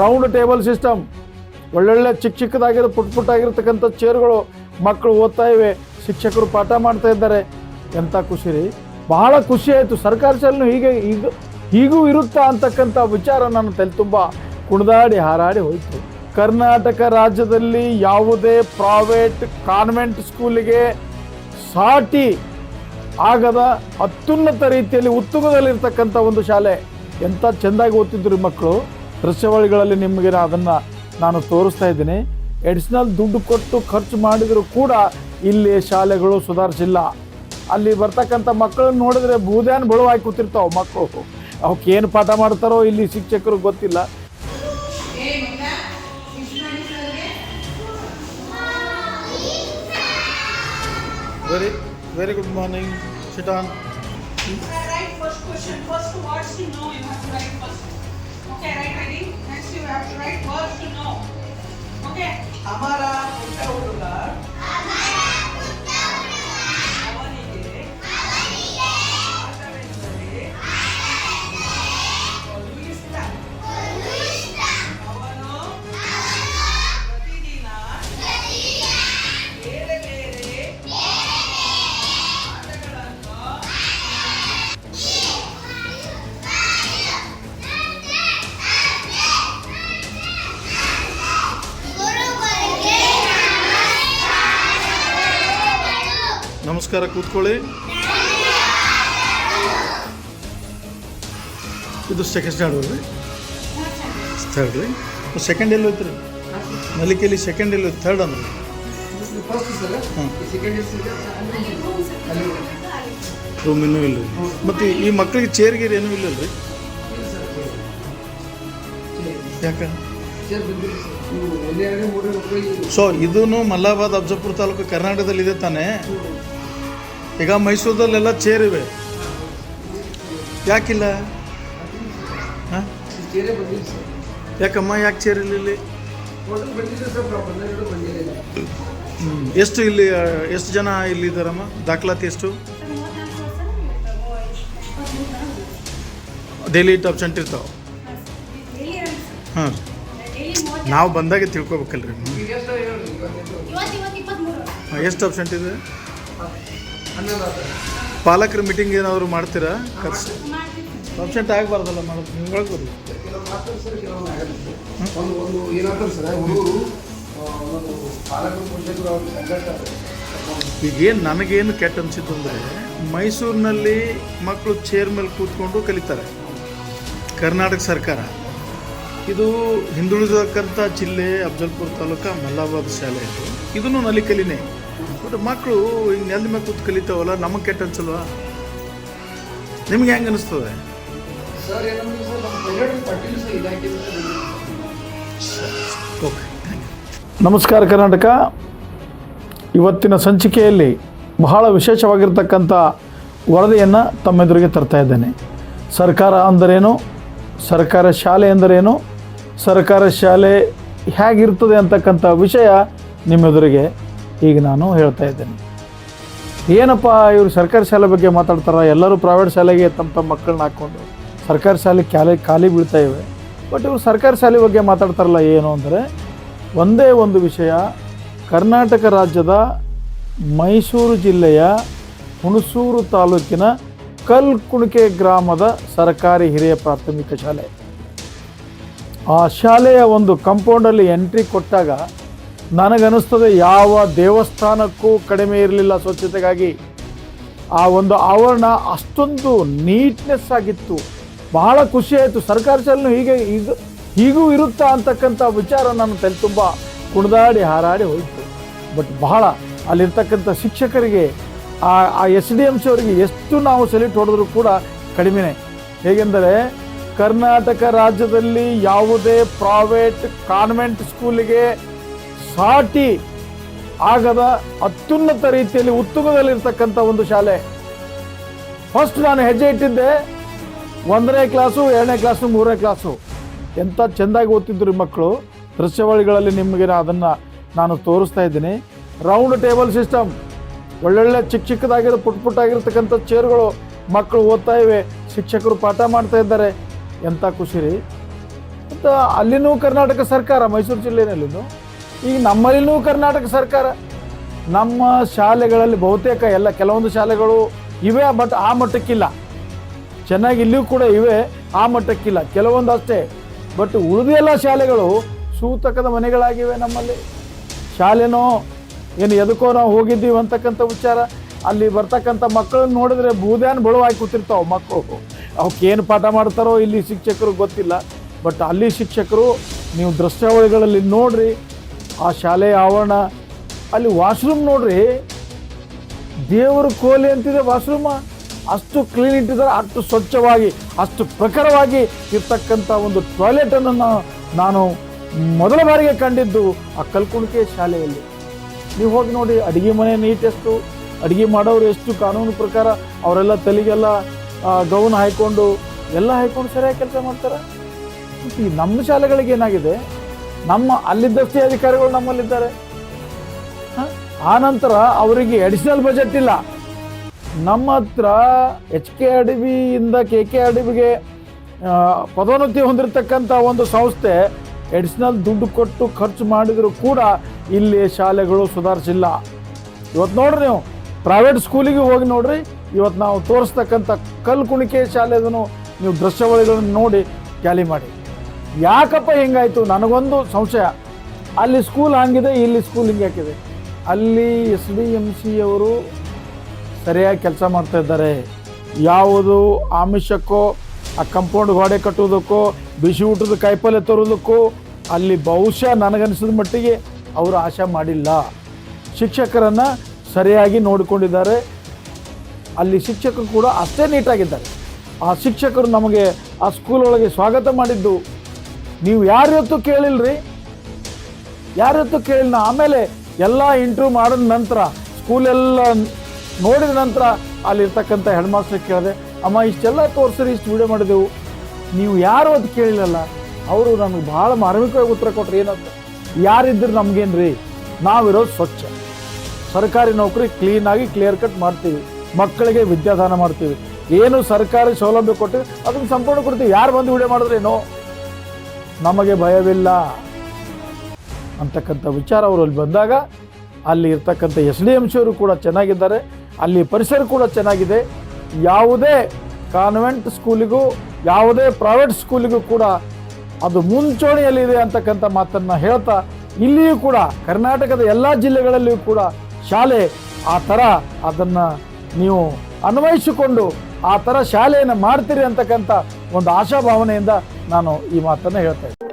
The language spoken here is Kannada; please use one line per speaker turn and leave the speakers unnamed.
Round table system. ಒಳ್ಳೊಳ್ಳೆ ಚಿಕ್ಕ ಚಿಕ್ಕದಾಗಿರೋ, ಪುಟ್ ಪುಟ್ಟಾಗಿರ್ತಕ್ಕಂಥ ಚೇರ್ಗಳು ಮಕ್ಕಳು ಓದ್ತಾ ಇವೆ, ಶಿಕ್ಷಕರು ಪಾಠ ಮಾಡ್ತಾ ಇದ್ದಾರೆ. ಎಂಥ ಖುಷಿ ರೀ ಬಹಳ ಖುಷಿ ಆಯಿತು. ಸರ್ಕಾರಿ ಶಾಲೆನೂ ಹೀಗೆ, ಈಗ, ಹೀಗೂ ಇರುತ್ತಾ ಅಂತಕ್ಕಂಥ ವಿಚಾರ ನನ್ನ ತಲೆ ತುಂಬ ಕುಣಿದಾಡಿ ಹಾರಾಡಿ ಹೋಯಿತು. ಕರ್ನಾಟಕ ರಾಜ್ಯದಲ್ಲಿ ಯಾವುದೇ ಪ್ರೈವೇಟ್ ಕಾನ್ವೆಂಟ್ ಸ್ಕೂಲಿಗೆ ಸಾಟಿ ಆಗದ ಅತ್ಯುನ್ನತ ರೀತಿಯಲ್ಲಿ ಉತ್ತುಂಗದಲ್ಲಿರ್ತಕ್ಕಂಥ ಒಂದು ಶಾಲೆ. ಎಂಥ ಚೆಂದಾಗಿ ಓದ್ತಿದ್ರು ಮಕ್ಕಳು. ದೃಶ್ಯಾವಳಿಗಳಲ್ಲಿ ನಿಮಗೆ ಅದನ್ನು ನಾನು ತೋರಿಸ್ತಾ ಇದ್ದೀನಿ. ಎಡಿಷನಲ್ ದುಡ್ಡು ಕೊಟ್ಟು ಖರ್ಚು ಮಾಡಿದರೂ ಕೂಡ ಇಲ್ಲಿ ಶಾಲೆಗಳು ಸುಧಾರಿಸಿಲ್ಲ. ಅಲ್ಲಿ ಬರ್ತಕ್ಕಂಥ ಮಕ್ಕಳನ್ನ ನೋಡಿದ್ರೆ ಬೂದ್ಯಾನ್ ಬಳುವಾಗಿ ಕೂತಿರ್ತಾವೆ ಮಕ್ಕಳು. ಅವಕ್ಕೆ ಏನು ಪಾಠ ಮಾಡ್ತಾರೋ ಇಲ್ಲಿ ಶಿಕ್ಷಕರು ಗೊತ್ತಿಲ್ಲ. Very very good morning sit down
Okay, right, ready? Next you have to write words to know. Okay?
Amara,
ನಮಸ್ಕಾರ ಕೂತ್ಕೊಳ್ಳಿ. ಇದು ಸೆಕೆಂಡ್ ಸ್ಟ್ಯಾಂಡರ್ಡ್ ರೀ ಥರ್ಡ್ ರೀ ಸೆಕೆಂಡ್ ಎಲ್ಲಿ ಹೋಯ್ತು ರೀ ನಲಿಕೆಯಲ್ಲಿ ಸೆಕೆಂಡ್ ಎಲ್ಲಿ ಥರ್ಡ್ ಅಂದ್ರೆ? ರೂಮ್ ಇನ್ನೂ ಇಲ್ಲ. ಮತ್ತು ಈ ಮಕ್ಕಳಿಗೆ ಚೇರ್ ಗೇರ್ ಏನೂ ಇಲ್ಲ ರೀ ಯಾಕೆ? ಸೊ ಇದೂ ಮಲ್ಲಾಬಾದ್ ಅಬ್ಜಪುರ್ ತಾಲೂಕು ಕರ್ನಾಟಕದಲ್ಲಿ ಇದೆ ತಾನೇ. ಈಗ ಮೈಸೂರದಲ್ಲೆಲ್ಲ ಚೇರ್ ಇವೆ ಯಾಕಿಲ್ಲ? ಹಾಂ? ಯಾಕಮ್ಮ ಯಾಕೆ ಚೇರ್ ಇಲ್ಲ? ಇಲ್ಲಿ. ಎಷ್ಟು ಇಲ್ಲಿ ಎಷ್ಟು ಜನ ಇಲ್ಲಿ ಇದ್ದಾರಮ್ಮ? ದಾಖಲಾತಿ ಎಷ್ಟು? ಡೈಲಿ ಇಟ್ಟು ಸೆಂಟ್ ಇರ್ತಾವೆ. ಹಾಂ. ನಾವು ಬಂದಾಗೆ ತಿಳ್ಕೊಬೇಕಲ್ರಿ ಎಷ್ಟು ಆಪ್ಷನ್ ಇದೆ? ಪಾಲಕರ ಮೀಟಿಂಗ್ ಏನಾದರೂ ಮಾಡ್ತೀರಾ? ಖರ್ಚು ಅಬ್ಸೆಂಟ್ ಆಗಬಾರ್ದಲ್ಲ ಮಾಡೋದು, ನೀವು ಹೇಳ್ಬೋದು
ಒಂದು ಒಂದು ಸರ್ ಒಂದು
ಈಗೇನು ನನಗೇನು ಕೆಟ್ಟ ಅನಿಸಿದ್ದು ಅಂದರೆ, ಮೈಸೂರಿನಲ್ಲಿ ಮಕ್ಕಳು ಚೇರ್ ಮೇಲೆ ಕೂತ್ಕೊಂಡು ಕಲಿತಾರೆ. ಕರ್ನಾಟಕ ಸರ್ಕಾರ. ಇದು ಹಿಂದುಳಿದಕ್ಕಂಥ ಜಿಲ್ಲೆ, ಅಫಜಲ್ಪುರ ತಾಲೂಕು ಮಲ್ಲಾಬಾದ್ ಶಾಲೆ ಇದು. ಇದನ್ನು ನಲಿಕಲಿನೇ. ಬಟ್ ಮಕ್ಕಳು ಹಿಂಗೆ ನೆಲದ ಮೇಲೆ ಕೂತು ಕಲಿತಾವಲ್ಲ ನಮಗೆ ಕೆಟ್ಟ ಅನ್ಸಲ್ವಾ? ನಿಮ್ಗೆ ಹೆಂಗೆ ಅನಿಸ್ತದೆ?
ಸರ್ ಏನಂದ್ರೆ ಸರ್ ನಮ್ಮ ಪೈಲಟ್ ಪಾಟೀಲ್ ಸರ್ ಇಲಾಖೆಯಿಂದ
ಓಕೆ ನಮಸ್ಕಾರ ಕರ್ನಾಟಕ. ಇವತ್ತಿನ ಸಂಚಿಕೆಯಲ್ಲಿ ಬಹಳ ವಿಶೇಷವಾಗಿರ್ತಕ್ಕಂಥ ವರದಿಯನ್ನು ತಮ್ಮೆದುರಿಗೆ ತರ್ತಾ ಇದ್ದೇನೆ. ಸರ್ಕಾರ ಅಂದರೇನು? ಸರ್ಕಾರ ಶಾಲೆ ಎಂದರೇನು ಸರ್ಕಾರ ಶಾಲೆ ಹೇಗಿರ್ತದೆ ಅಂತಕ್ಕಂಥ ವಿಷಯ ನಿಮ್ಮೆದುರಿಗೆ ಈಗ ನಾನು ಹೇಳ್ತಾ ಇದ್ದೇನೆ. ಏನಪ್ಪ ಇವರು ಸರ್ಕಾರಿ ಶಾಲೆ ಬಗ್ಗೆ ಮಾತಾಡ್ತಾರೆ? ಎಲ್ಲರೂ ಪ್ರೈವೇಟ್ ಶಾಲೆಗೆ ತಮ್ಮ ತಮ್ಮ ಮಕ್ಕಳನ್ನ ಹಾಕ್ಕೊಂಡು ಸರ್ಕಾರಿ ಶಾಲೆ ಖಾಲಿ ಖಾಲಿ ಬೀಳ್ತಾ ಇವೆ. ಬಟ್ ಇವರು ಸರ್ಕಾರಿ ಶಾಲೆ ಬಗ್ಗೆ ಮಾತಾಡ್ತಾರಲ್ಲ ಏನು ಅಂದರೆ, ಒಂದೇ ಒಂದು ವಿಷಯ, ಕರ್ನಾಟಕ ರಾಜ್ಯದ ಮೈಸೂರು ಜಿಲ್ಲೆಯ ಹುಣಸೂರು ತಾಲೂಕಿನ ಕಲ್ಕುಣಿಕೆ ಗ್ರಾಮದ ಸರ್ಕಾರಿ ಹಿರಿಯ ಪ್ರಾಥಮಿಕ ಶಾಲೆ. ಆ ಶಾಲೆಯ ಒಂದು ಕಂಪೌಂಡಲ್ಲಿ ಎಂಟ್ರಿ ಕೊಟ್ಟಾಗ ನನಗನ್ನಿಸ್ತದೆ ಯಾವ ದೇವಸ್ಥಾನಕ್ಕೂ ಕಡಿಮೆ ಇರಲಿಲ್ಲ ಸ್ವಚ್ಛತೆಗಾಗಿ. ಆ ಒಂದು ಆವರಣ ಅಷ್ಟೊಂದು ನೀಟ್ನೆಸ್ ಆಗಿತ್ತು. ಬಹಳ ಖುಷಿ ಆಯಿತು. ಸರ್ಕಾರಿ ಹೀಗೆ ಇದು, ಹೀಗೂ ಇರುತ್ತಾ ಅಂತಕ್ಕಂಥ ವಿಚಾರ ನನ್ನ ತಲೆ ತುಂಬ ಕುಣಿದಾಡಿ ಹಾರಾಡಿ ಹೋಯಿತು. ಬಟ್ ಬಹಳ ಅಲ್ಲಿರ್ತಕ್ಕಂಥ ಶಿಕ್ಷಕರಿಗೆ, ಆ ಆ ಎಸ್ ಡಿ ಎಂ ಸಿ ಅವರಿಗೆ ಎಷ್ಟು ನಾವು ಸೆಲ್ಯೂಟ್ ಹೊಡೆದ್ರೂ ಕೂಡ ಕಡಿಮೆನೆ. ಹೇಗೆಂದರೆ ಕರ್ನಾಟಕ ರಾಜ್ಯದಲ್ಲಿ ಯಾವುದೇ ಪ್ರೈವೇಟ್ ಕಾನ್ವೆಂಟ್ ಸ್ಕೂಲಿಗೆ ಸಾಟಿ ಆಗದ ಅತ್ಯುನ್ನತ ರೀತಿಯಲ್ಲಿ ಉತ್ತುಂಗದಲ್ಲಿರ್ತಕ್ಕಂಥ ಒಂದು ಶಾಲೆ. ಫಸ್ಟ್ ನಾನು ಹೆಜ್ಜೆ ಇಟ್ಟಿದ್ದೆ. ಒಂದನೇ ಕ್ಲಾಸು ಎರಡನೇ ಕ್ಲಾಸು ಮೂರನೇ ಕ್ಲಾಸು ಎಂಥ ಚೆಂದಾಗಿ ಓದ್ತಿದ್ರು ಮಕ್ಕಳು. ದೃಶ್ಯವಳಿಗಳಲ್ಲಿ ನಿಮಗೆ ಅದನ್ನು ನಾನು ತೋರಿಸ್ತಾ ಇದ್ದೀನಿ. ರೌಂಡ್ ಟೇಬಲ್ ಸಿಸ್ಟಮ್ ಒಳ್ಳೊಳ್ಳೆ ಚಿಕ್ಕ ಚಿಕ್ಕದಾಗಿರೋ ಪುಟ್ ಪುಟ್ಟಾಗಿರ್ತಕ್ಕಂಥ ಚೇರ್ಗಳು ಮಕ್ಕಳು ಓದ್ತಾ ಇವೆ. ಶಿಕ್ಷಕರು ಪಾಠ ಮಾಡ್ತಾ ಇದ್ದಾರೆ. ಎಂಥ ಖುಷಿ ರೀ. ಮತ್ತು ಅಲ್ಲಿನೂ ಕರ್ನಾಟಕ ಸರ್ಕಾರ ಮೈಸೂರು ಜಿಲ್ಲೆಯಲ್ಲಿನೂ ಈಗ ನಮ್ಮಲ್ಲಿನೂ ಕರ್ನಾಟಕ ಸರ್ಕಾರ, ನಮ್ಮ ಶಾಲೆಗಳಲ್ಲಿ ಬಹುತೇಕ ಎಲ್ಲ ಕೆಲವೊಂದು ಶಾಲೆಗಳು ಇವೆ ಬಟ್ ಆ ಮಟ್ಟಕ್ಕಿಲ್ಲ. ಚೆನ್ನಾಗಿ ಇಲ್ಲಿಯೂ ಕೂಡ ಇವೆ, ಆ ಮಟ್ಟಕ್ಕಿಲ್ಲ. ಕೆಲವೊಂದು ಅಷ್ಟೇ. ಬಟ್ ಉಳಿದ ಎಲ್ಲ ಶಾಲೆಗಳು ಸೂತಕದ ಮನೆಗಳಾಗಿವೆ ನಮ್ಮಲ್ಲಿ. ಶಾಲೆನೋ, ಏನು ಎದಕ್ಕೋ ನಾವು ಹೋಗಿದ್ದೀವಿ ಅಂತಕ್ಕಂಥ ವಿಚಾರ. ಅಲ್ಲಿ ಬರ್ತಕ್ಕಂಥ ಮಕ್ಕಳನ್ನ ನೋಡಿದ್ರೆ ಬೂದ್ಯಾನ್ ಬಳುವಾಗಿ ಕೂತಿರ್ತಾವೆ ಮಕ್ಕಳು. ಅವಕ್ಕೇನು ಪಾಠ ಮಾಡ್ತಾರೋ ಇಲ್ಲಿ ಶಿಕ್ಷಕರು ಗೊತ್ತಿಲ್ಲ. ಬಟ್ ಅಲ್ಲಿ ಶಿಕ್ಷಕರು, ನೀವು ದೃಶ್ಯಾವಳಿಗಳಲ್ಲಿ ನೋಡ್ರಿ ಆ ಶಾಲೆಯ ಆವರಣ, ಅಲ್ಲಿ ವಾಶ್ರೂಮ್ ನೋಡ್ರಿ. ದೇವರ ಕೋಲಿ ಅಂತಿದೆ ವಾಶ್ರೂಮ. ಅಷ್ಟು ಕ್ಲೀನ್ ಇಟ್ಟಿದ್ದಾರೆ, ಅಷ್ಟು ಸ್ವಚ್ಛವಾಗಿ, ಅಷ್ಟು ಪ್ರಖರವಾಗಿ ಇರ್ತಕ್ಕಂಥ ಒಂದು ಟಾಯ್ಲೆಟನ್ನು ನಾನು ಮೊದಲ ಬಾರಿಗೆ ಕಂಡಿದ್ದು ಆ ಕಲ್ಕುಣಿಕೆ ಶಾಲೆಯಲ್ಲಿ. ನೀವು ಹೋಗಿ ನೋಡಿ, ಅಡುಗೆ ಮನೆ ನೀಟ್ ಎಷ್ಟು ಅಡುಗೆ ಮಾಡೋರು ಎಷ್ಟು ಕಾನೂನು ಪ್ರಕಾರ ಅವರೆಲ್ಲ ತಲೆಗೆಲ್ಲ ಗೌನ್ ಹಾಯ್ಕೊಂಡು, ಎಲ್ಲ ಹಾಯ್ಕೊಂಡು ಸರಿಯಾಗಿ ಕೆಲಸ ಮಾಡ್ತಾರೆ. ಈ ನಮ್ಮ ಶಾಲೆಗಳಿಗೆ ಏನಾಗಿದೆ? ನಮ್ಮ ಅಲ್ಲಿದ್ದಷ್ಟೇ ಅಧಿಕಾರಿಗಳು ನಮ್ಮಲ್ಲಿದ್ದಾರೆ? ಆ ನಂತರ ಅವರಿಗೆ ಅಡಿಷನಲ್ ಬಜೆಟ್ ಇಲ್ಲ. ನಮ್ಮ ಹತ್ರ ಎಚ್ ಕೆ ಆರ್ ಡಿ ಬಿಯಿಂದ ಕೆ ಕೆ ಆರ್ ಡಿ ಬಿಗೆ ಪದೋನ್ನತಿ ಹೊಂದಿರತಕ್ಕಂಥ ಒಂದು ಸಂಸ್ಥೆ ಅಡಿಷನಲ್ ದುಡ್ಡು ಕೊಟ್ಟು ಖರ್ಚು ಮಾಡಿದರೂ ಕೂಡ ಇಲ್ಲಿ ಶಾಲೆಗಳು ಸುಧಾರಿಸಿಲ್ಲ. ಇವತ್ತು ನೋಡ್ರಿ ನೀವು ಪ್ರೈವೇಟ್ ಸ್ಕೂಲಿಗೆ ಹೋಗಿ ನೋಡ್ರಿ ಇವತ್ತು ನಾವು ತೋರಿಸ್ತಕ್ಕಂಥ ಕಲ್ಕುಣಿಕೆ ಶಾಲೆದನ್ನು ನೀವು ದೃಶ್ಯಾವಳಿಗಳನ್ನು ನೋಡಿ ಟ್ಯಾಲಿ ಮಾಡಿ. ಯಾಕಪ್ಪ ಹಿಂಗಾಯ್ತು? ನನಗೊಂದು ಸಂಶಯ. ಅಲ್ಲಿ ಸ್ಕೂಲ್ ಹಂಗಿದೆ, ಇಲ್ಲಿ ಸ್ಕೂಲ್ ಹಿಂಗೆ ಹಾಕಿದೆ ಅಲ್ಲಿ ಎಸ್ ಡಿ ಎಂ ಸಿ ಅವರು ಸರಿಯಾಗಿ ಕೆಲಸ ಮಾಡ್ತಾ ಇದ್ದಾರೆ. ಯಾವುದು ಆಮಿಷಕ್ಕೋ, ಆ ಕಂಪೌಂಡ್ ಗೋಡೆ ಕಟ್ಟುವುದಕ್ಕೋ, ಬಿಸಿ ಊಟದ ಕಾಯಿಪಲ್ಯ ತರುವುದಕ್ಕೋ, ಅಲ್ಲಿ ಬಹುಶಃ ನನಗನ್ನಿಸಿದ ಮಟ್ಟಿಗೆ ಅವರು ಆಶೆ ಮಾಡಿಲ್ಲ. ಶಿಕ್ಷಕರನ್ನು ಸರಿಯಾಗಿ ನೋಡಿಕೊಂಡಿದ್ದಾರೆ. ಅಲ್ಲಿ ಶಿಕ್ಷಕರು ಕೂಡ ಅಷ್ಟೇ ನೀಟಾಗಿದ್ದಾರೆ. ಆ ಶಿಕ್ಷಕರು ನಮಗೆ ಆ ಸ್ಕೂಲ್ ಒಳಗೆ ಸ್ವಾಗತ ಮಾಡಿದ್ದು ನೀವು ಯಾರೊತ್ತು ಕೇಳಿಲ್ರಿ? ಯಾರೊತ್ತು ಕೇಳಿಲ್ಲ? ಆಮೇಲೆ ಎಲ್ಲ ಇಂಟರ್ವ್ಯೂ ಮಾಡಿದ ನಂತರ ಸ್ಕೂಲೆಲ್ಲ ನೋಡಿದ ನಂತರ ಅಲ್ಲಿರ್ತಕ್ಕಂಥ ಹೆಡ್ ಮಾಸ್ಟರ್ ಕೇಳಿದೆ, ಅಮ್ಮ, ಇಷ್ಟೆಲ್ಲ ತೋರಿಸ್ರಿ, ಇಷ್ಟು ವಿಡಿಯೋ ಮಾಡಿದೆವು. ನೀವು ಯಾರು ಅದು ಕೇಳಿಲ್ಲಲ್ಲ, ಅವರು ನಮ್ಗೆ ಭಾಳ ಮಾರ್ಮಿಕವಾಗಿ ಉತ್ತರ ಕೊಟ್ರಿ. ಏನಂತ ಯಾರಿದ್ರು ರೀ ನಾವಿರೋದು ಸ್ವಚ್ಛ. ಸರ್ಕಾರಿ ನೌಕರಿ ಕ್ಲೀನಾಗಿ ಕ್ಲಿಯರ್ ಕಟ್ ಮಾಡ್ತೀವಿ. ಮಕ್ಕಳಿಗೆ ವಿದ್ಯಾದಾನ ಮಾಡ್ತೀವಿ. ಏನು ಸರ್ಕಾರಿ ಸೌಲಭ್ಯ ಕೊಟ್ಟು ಅದನ್ನು ಸಂಪೂರ್ಣ ಕೊಡ್ತೀವಿ. ಯಾರು ಬಂದು ವಿಡಿಯೋ ಮಾಡಿದ್ರೇನೋ? ನಮಗೆ ಭಯವಿಲ್ಲ ಅಂತಕ್ಕಂಥ ವಿಚಾರ ಅವರು ಅಲ್ಲಿ ಬಂದಾಗ ಅಲ್ಲಿ ಇರ್ತಕ್ಕಂಥ ಎಸ್ ಡಿ ಎಂ ಸಿಯವರು ಕೂಡ ಚೆನ್ನಾಗಿದ್ದಾರೆ, ಅಲ್ಲಿ ಪರಿಸರ ಕೂಡ ಚೆನ್ನಾಗಿದೆ. ಯಾವುದೇ ಕಾನ್ವೆಂಟ್ ಸ್ಕೂಲಿಗೂ, ಯಾವುದೇ ಪ್ರೈವೇಟ್ ಸ್ಕೂಲಿಗೂ ಕೂಡ ಅದು ಮುಂಚೂಣಿಯಲ್ಲಿದೆ ಅಂತಕ್ಕಂಥ ಮಾತನ್ನು ಹೇಳ್ತಾ ಇಲ್ಲಿಯೂ ಕೂಡ, ಕರ್ನಾಟಕದ ಎಲ್ಲ ಜಿಲ್ಲೆಗಳಲ್ಲಿಯೂ ಕೂಡ ಶಾಲೆ ಆ ಥರ ಅದನ್ನು ನೀವು ಅನ್ವಯಿಸಿಕೊಂಡು ಆ ಥರ ಶಾಲೆಯನ್ನು ಮಾಡ್ತೀರಿ ಅಂತಕ್ಕಂಥ ಒಂದು ಆಶಾಭಾವನೆಯಿಂದ ನಾನು ಈ ಮಾತನ್ನು ಹೇಳ್ತಾ ಇದ್ದೀನಿ